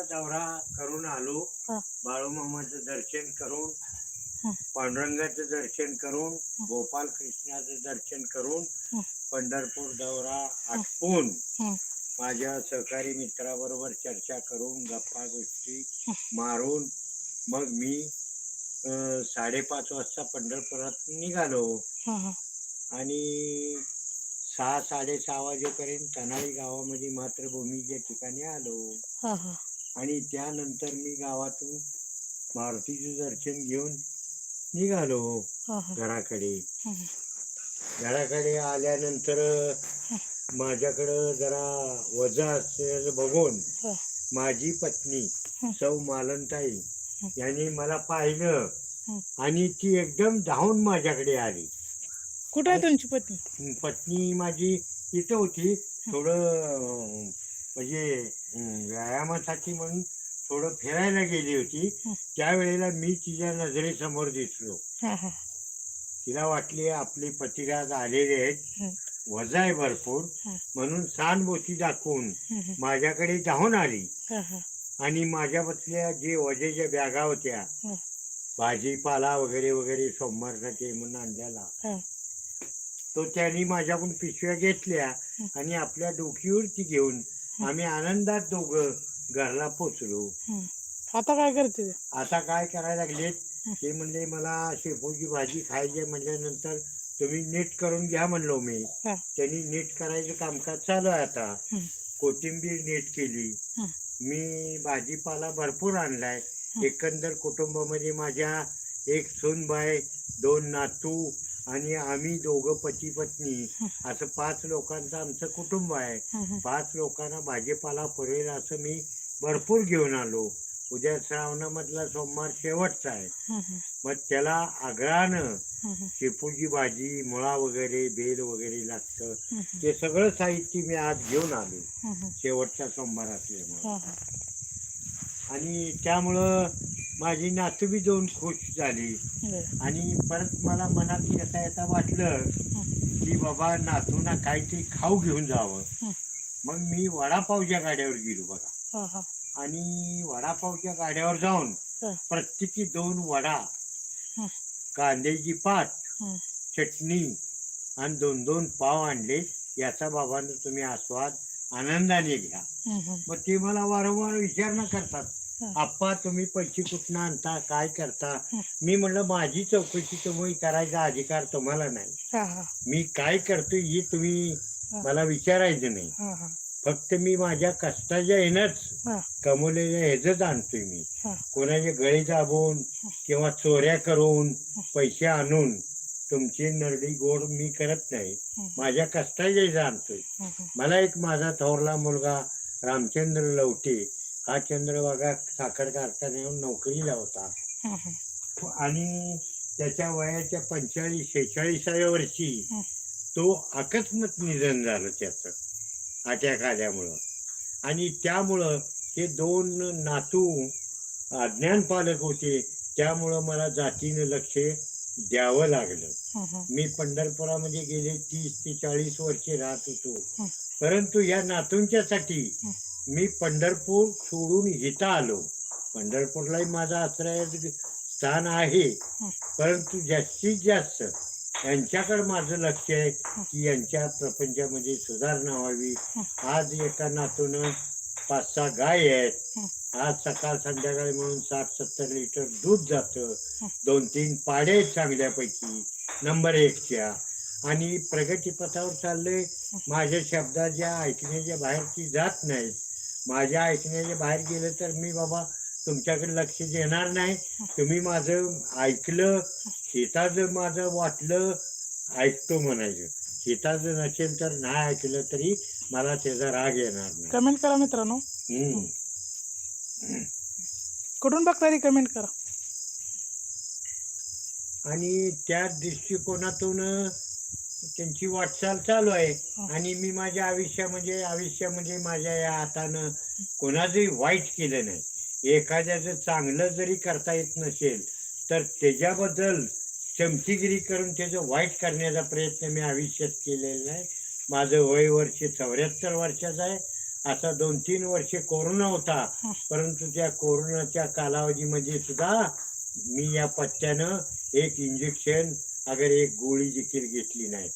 पंढरपुराचा दौरा करून आलो. बाळूमामाचं दर्शन करून. पांडुरंगाचं दर्शन करून गोपाल कृष्णाचं दर्शन करून. पंढरपूर दौरा आटपून. माझ्या सहकारी मित्राबरोबर चर्चा करून गप्पा गोष्टी. मारून मग मी साडेपाच वाजता पंढरपुरात निघालो आणि सहा साडेसहा वाजेपर्यंत तनाळी गावामध्ये मातृभूमीच्या ठिकाणी आलो आणि त्यानंतर मी गावातून मारुतीचं दर्शन घेऊन निघालो हा घराकडे घराकडे आल्यानंतर माझ्याकडं जरा वजा असेल बघून. माझी पत्नी. सौ मालनताई. यांनी मला पाहिलं. आणि ती एकदम धावून माझ्याकडे आली कुठं तुमची पत्नी पत्नी माझी इथं होती थोडं म्हणजे व्यायामासाठी म्हणून थोडं फिरायला गेली होती. त्यावेळेला मी तिच्या नजरेसमोर दिसलो तिला वाटली आपले पतिराज आलेले आहेत. वजा आहे भरपूर. म्हणून सानबोची दाखवून. माझ्याकडे धावून आली आणि माझ्या बसल्या जे वजेच्या बॅगा होत्या. भाजीपाला वगैरे वगैरे सोमवारसाठी म्हणून आणलेला हा. तो त्यांनी माझ्याकडून पिशव्या घेतल्या. आणि आपल्या डोकीवरती घेऊन. आम्ही आनंदात दोघं घरला पोचलो हं. आता काय करते ते? आता काय करायला लागलेत. ते म्हणले मला शेपूची भाजी खायची म्हणल्यानंतर तुम्ही नीट करून घ्या म्हणलो मी हा. त्यांनी नीट करायचं कामकाज चालू आहे आता हं. कोथिंबीर नीट केली हं. मी भाजीपाला भरपूर आणलाय. एकंदर कुटुंबामध्ये माझ्या एक सूनबाई दोन नातू आणि आम्ही दोघं पती पत्नी. असं पाच लोकांचं आमचं कुटुंब आहे. पाच लोकांना भाजीपाला पुरेल असं मी भरपूर घेऊन आलो उद्या श्रावणामधला सोमवार शेवटचा आहे. मग त्याला आग्रहानं. शेपूची भाजी मुळा वगैरे बेल वगैरे लागतं. ते सगळं साहित्य मी आज घेऊन आलो. शेवटचा सोमवार असल्यामुळे आणि त्यामुळं माझी नातू बी दोन खुश झाली. आणि परत मला मनात येता येता वाटलं की बाबा नातूना काहीतरी खाऊ घेऊन जावं. मग मी वडापावच्या गाड्यावर गेलो बघा आणि वडापावच्या गाड्यावर जाऊन. प्रत्येकी दोन वडा. कांद्याची पात. चटणी आणि दोन दोन पाव आणले याचा बाबांनो तुम्ही आस्वाद आनंदाने घ्या. मग ते मला वारंवार विचारणा करतात. आप्पा तुम्ही पैसे कुठनं आणता? काय करता. मी म्हणलं माझी चौकशी तुम्ही करायचा अधिकार तुम्हाला नाही. मी काय करतोय हे तुम्ही. मला विचारायचं नाही. फक्त मी माझ्या कष्टाच्या येणंच कमवलेल्या ह्याच आणतोय मी. कोणाचे गळे दाबून किंवा चोऱ्या करून पैसे आणून तुमची नरडी गोड मी करत नाही. माझ्या कष्टाच्या आणतोय. मला एक माझा थोरला मुलगा रामचंद्र लवटे हा चंद्रभागा साखर कारखान्यावर नोकरीला होता आणि त्याच्या वयाच्या पंचेचाळीस शेहेचाळीसाव्या वर्षी हं. तो अकस्मात निधन झालं त्याचं अटॅक आल्यामुळं आणि त्यामुळं हे दोन नातू अज्ञान पालक होते त्यामुळं मला जातीनं लक्ष द्यावं लागलं मी पंढरपुरामध्ये गेले तीस ते चाळीस वर्षे राहत होतो हं. परंतु या नातूंच्यासाठी हं. मी पंढरपूर सोडून इथं आलो. पंढरपूरलाही माझा आश्रय स्थान आहे. परंतु जास्तीत जास्त यांच्याकडे माझं लक्ष आहे की यांच्या प्रपंचामध्ये सुधारणा व्हावी. आज एका नातून पाच सहा गाय आहेत. आज सकाळ संध्याकाळी म्हणून साठ सत्तर लिटर दूध जातं. दोन तीन पाडे आहेत चांगल्यापैकी नंबर एकच्या. आणि प्रगतीपथावर चाललंय. माझ्या शब्दाच्या ऐकण्याच्या बाहेर ती जात नाही माझ्या ऐकण्याच्या बाहेर गेलं तर मी बाबा तुमच्याकडे लक्ष देणार नाही. तुम्ही माझं ऐकलं शेताचं माझं वाटलं ऐकतो म्हणायचं. शेताचं नसेल तर नाही ऐकलं तरी मला त्याचा राग येणार नाही. कमेंट करा मित्रांनो. हम्म. कुठून बघता कमेंट करा. आणि त्या दृष्टिकोनातून त्यांची वाटचाल चालू आहे. हं. आणि मी माझ्या आयुष्यामध्ये आयुष्यामध्ये माझ्या या हातानं कोणाचंही वाईट केलं नाही. एखाद्याचं चांगलं जरी करता येत नसेल तर त्याच्याबद्दल चमचीगिरी करून त्याचं वाईट करण्याचा प्रयत्न मी आयुष्यात केलेला नाही. माझं वय वर्ष चौऱ्याहत्तर वर्षाचं आहे. असा दोन तीन वर्षे कोरोना होता. हं. परंतु त्या कोरोनाच्या कालावधीमध्ये सुद्धा मी या पत्त्यानं एक इंजेक्शन अगर एक गोळी देखील घेतली नाही.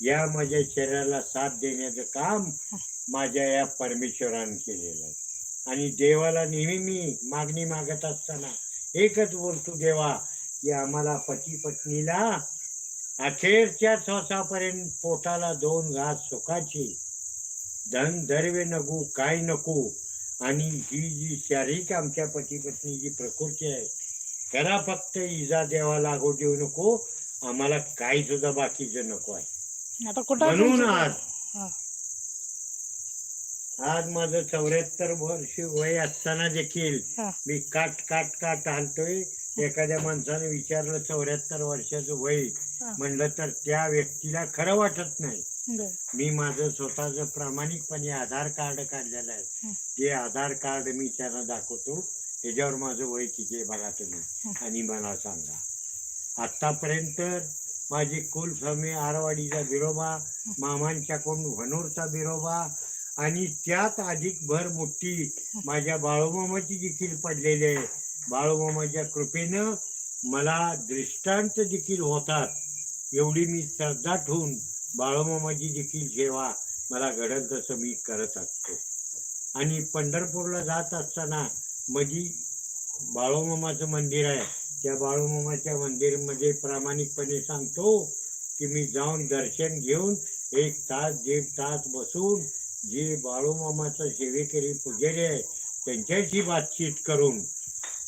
या माझ्या शरीराला साथ देण्याचं काम माझ्या या परमेश्वरानं केलेलं आहे आणि देवाला नेहमी मी मागणी मागत असताना एकच बोलतो देवा की आम्हाला पती पत्नीला अखेरच्या श्वासापर्यंत पोटाला दोन घास सुखाची धन दर्वे नको काय नको आणि ही जी शारीरिक आमच्या पती पत्नीची प्रकृती आहे त्याला फक्त इजा देवा लागू देऊ नको आम्हाला काही सुद्धा बाकीचं नको आहे आता कुठं आहे म्हणून? आज. आज माझं चौऱ्याहत्तर वर्ष वय असताना देखील. मी काट काट काट हालतोय एखाद्या माणसाने विचारलं चौऱ्याहत्तर वर्षाचं वय. म्हणलं तर त्या व्यक्तीला खरं वाटत नाही. मी माझं स्वतःच प्रामाणिकपणे आधार कार्ड काढलेलं आहे. ते आधार कार्ड मी त्यांना दाखवतो त्याच्यावर माझं वय किती बघा तुम्ही. आणि मला सांगा आतापर्यंत माझी कुलस्वामी आरवाडीचा बिरोबा मामांच्याकडून वनूरचा बिरोबा आणि त्यात अधिक भर मोठी माझ्या बाळूमामाची देखील पडलेली आहे. बाळूमामाच्या कृपेनं मला दृष्टांत देखील होतात. एवढी मी श्रद्धा ठेवून बाळूमामाची देखील सेवा मला घडत तसं मी करत असतो. आणि पंढरपूरला जात असताना मधी बाळूमामाचं मंदिर आहे. त्या बाळूमामाच्या मंदिरमध्ये प्रामाणिकपणे सांगतो की मी जाऊन दर्शन घेऊन एक तास दीड तास बसून जे बाळूमामाचा सेवेकरी पुजारी आहे त्यांच्याशी बातचीत करून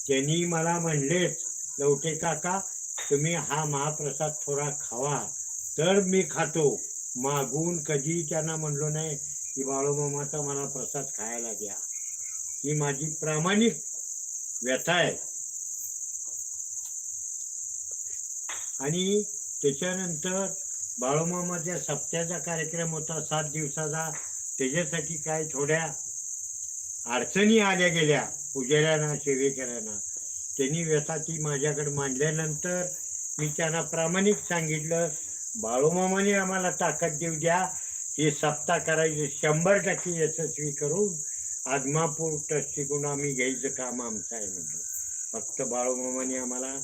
त्यांनी मला म्हणलेच लवटे काका तुम्ही हा महाप्रसाद थोडा खावा तर मी खातो. मागून कधी त्यांना म्हणलो नाही की बाळूमामाचा मला प्रसाद खायला द्या. ही माझी प्रामाणिक व्यथा आहे. आणि त्याच्यानंतर बाळूमामाच्या सप्त्याचा कार्यक्रम होता सात दिवसाचा. त्याच्यासाठी काय थोड्या अडचणी आल्या गेल्या पुजाऱ्यांना सेवेकऱ्यांना. त्यांनी व्यथा ती माझ्याकडे मांडल्यानंतर मी त्यांना प्रामाणिक सांगितलं बाळूमामाने आम्हाला ताकद देऊ द्या. हे सप्ताह करायचं शंभर टक्के यशस्वी करून आदमापूर ट्रस्टीकडून आम्ही घ्यायचं काम आमचं आहे म्हटलं फक्त बाळूमामाने आम्हाला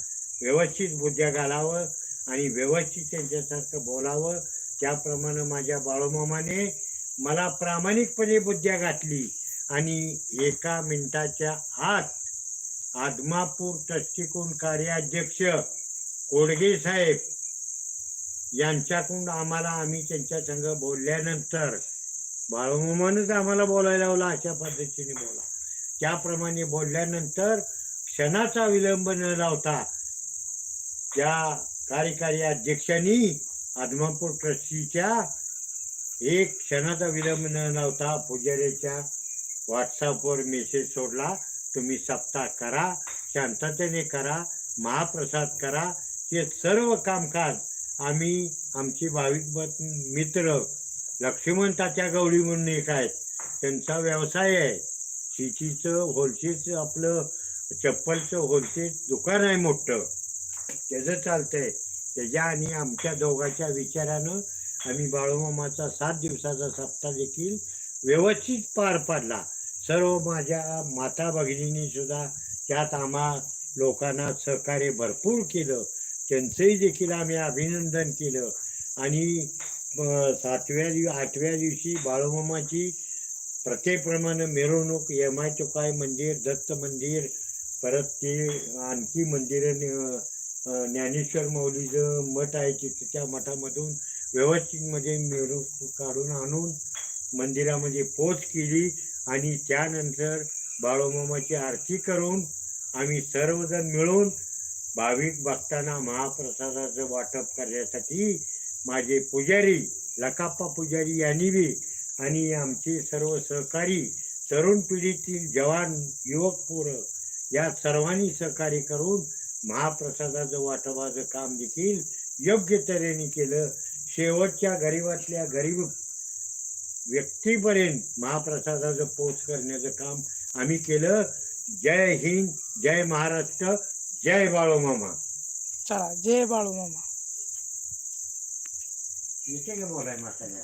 व्यवस्थित बुद्ध्या घालावं आणि व्यवस्थित त्यांच्यासारखं बोलावं. त्याप्रमाणे माझ्या बाळूमामाने मला प्रामाणिकपणे बुद्ध्या घातली आणि एका मिनिटाच्या आत आदमापूर ट्रस्टीकडून कार्याध्यक्ष कोडगे साहेब यांच्याकडून आम्हाला आम्ही त्यांच्या संग बोलल्यानंतर बाळूमामानंच आम्हाला बोलायला लावला अशा पद्धतीने बोला. त्याप्रमाणे बोलल्यानंतर क्षणाचा विलंब न लावता त्या कार्यकारी अध्यक्षांनी आदमापूर ट्रस्टीच्या एक क्षणाचा विलंब न लावता पुजाऱ्याच्या व्हॉट्सअपवर मेसेज सोडला. तुम्ही सप्ताह करा शांततेने करा महाप्रसाद करा. हे सर्व कामकाज आम्ही आमची भाविक मित्र लक्ष्मणताच्या गवळी म्हणून एक आहेत. त्यांचा व्यवसाय आहे. शेतीचं होलसेलचं आपलं चप्पलचं होलसेल दुकान आहे मोठं. त्याचं चालतंय. त्याच्या आणि आमच्या दोघांच्या विचारानं आम्ही बाळूमामाचा सात दिवसाचा सप्ताह देखील व्यवस्थित पार पाडला. सर्व माझ्या माता भगिनींनी सुद्धा त्यात आम्हा लोकांना सहकार्य भरपूर केलं. त्यांचंही देखील आम्ही अभिनंदन केलं. आणि सातव्या दिव आठव्या दिवशी बाळूमामाची प्रत्येकप्रमाणे मिरवणूक एम आय तुकाय मंदिर दत्त मंदिर परत ते आणखी मंदिरं ज्ञानेश्वर माऊलीचं मठ आहे तिथं त्या मठामधून व्यवस्थितमध्ये म्हणजे मिरवणूक काढून आणून मंदिरामध्ये पोच केली आणि त्यानंतर बाळोमामाची आरती करून आम्ही सर्वजण मिळून भाविक भक्तांना महाप्रसादाचं वाटप करण्यासाठी माझे पुजारी लकाप्पा पुजारी यांनी बी आणि आमचे सर्व सहकारी तरुण पिढीतील जवान युवक पोरं या सर्वांनी सहकार्य करून महाप्रसादाचं वाटपाचं काम देखील योग्य तऱ्हेने केलं. शेवटच्या गरीबातल्या गरीब व्यक्तीपर्यंत महाप्रसादाचं पोच करण्याचं काम आम्ही केलं. जय हिंद जय महाराष्ट्र जय बाळूमामा. चला जय बाळू मामा येते का बोलाय म्हाताऱ्या